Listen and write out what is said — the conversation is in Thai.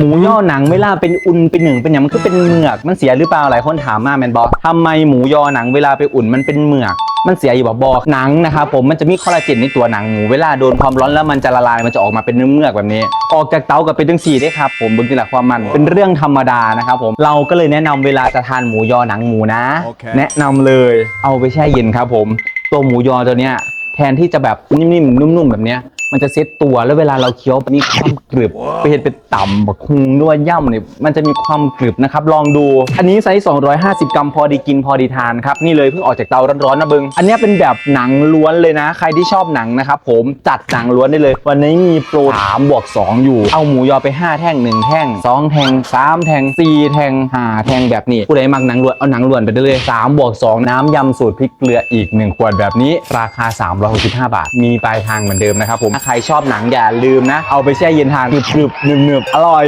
หมูย่อหนังเวลาเป็นอุ่นเป็นหนึ่งเป็นอย่างมันก็เป็นเหมือกมันเสียหรือเปล่าหลายคนถามมาแมนบอทำไมหมูยอหนังเวลาไปอุ่นมันเป็นเหมือกมันเสียอยู่บอกบอกหนังนะครับผมมันจะมีคอลลาเจนในตัวหนังหมูเวลาโดนความร้อนแล้วมันจะละลายมันจะออกมาเป็นเนื้อเมือกแบบนี้ ออกจากเตากับเป็นจังสีได้ครับผมเบึงทีละความมันเป็นเรื่องธรรมดานะครับผมเราก็เลยแนะนำเวลาจะทานหมูยอหนังหมูนะโอเคแนะนำเลยเอาไปแช่เย็นครับผม ตัวหมูยอตัวเนี้ยแทนที่จะแบบนิ่มๆนุ่มๆแบบเนี้ย มันจะเซ็ตตัวแล้วเวลาเราเคี้ยวมีความกรึบไปเห็นเป็นต่ำบักฮุงด้วยย่ำเนี่ยมันจะมีความกรึบนะครับ ลองดู อันนี้ไซส์250 กรัมพอดีกินพอดีทานครับนี่เลยเพิ่งออกจากเตาร้อนๆนะเบิงอันเนี้ยเป็นแบบหนังล้วนเลยนะ ใครที่ชอบหนังนะครับผมจัดหนังล้วนได้เลย วันนี้มีโปร3บวก2อยู่ เอาหมูยอไป 5 แท่ง 1 แท่ง 2 แท่ง 3 แท่ง 4 แท่ง5แท่งแบบนี้ผู้ใดมักหนังล้วนเอาหนังล้วนไปได้เลย3บวก2น้ำยำสูตรพริกเกลืออีก 1 ขวดแบบนี้ ราคา 365 บาท มีปลายทางเหมือนเดิมนะครับผมถ้าใครชอบหนังอย่าลืมนะ เอาไปแช่เย็นทานกรึบๆหนึบๆอร่อย